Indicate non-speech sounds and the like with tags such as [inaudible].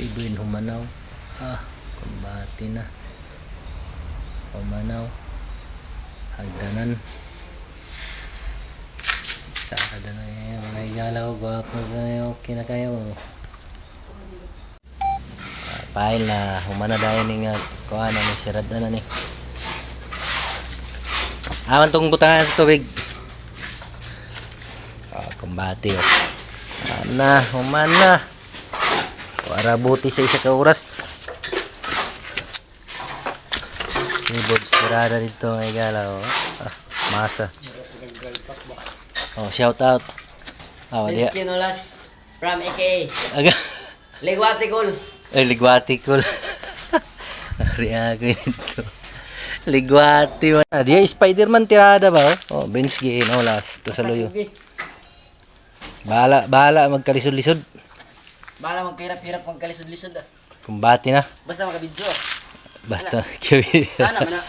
Pibuin humanaw. Ah, kumbati na. Humanaw. Hagdanan. Sakada na yan. Mga igalaw. Okay na kayo. Ah, Pahil na humana dahil ni nga kuha na ni sirad na na ni. Aman tong butangan sa tubig. Ah, kumbati oh. Ana, humana. Para buti sa isa ka oras. Keyboard sirada dito mga igalaw. Ah, masa. Oh, shout out. Ah, wali. Kinolas from AKA Aga. Ligwati Cool. Ay, ligwati ko. [laughs] Ari ako ito. Ligwati man. Ah, diya Spider-Man tirada ba? Oh, bench gi no last to sa luyo. Bahala, bahala magkalisod-lisod. Bala magkahirap-hirap magkalisod-lisod ah. Kumbati na. Basta makabidyo. Basta. Ana man na.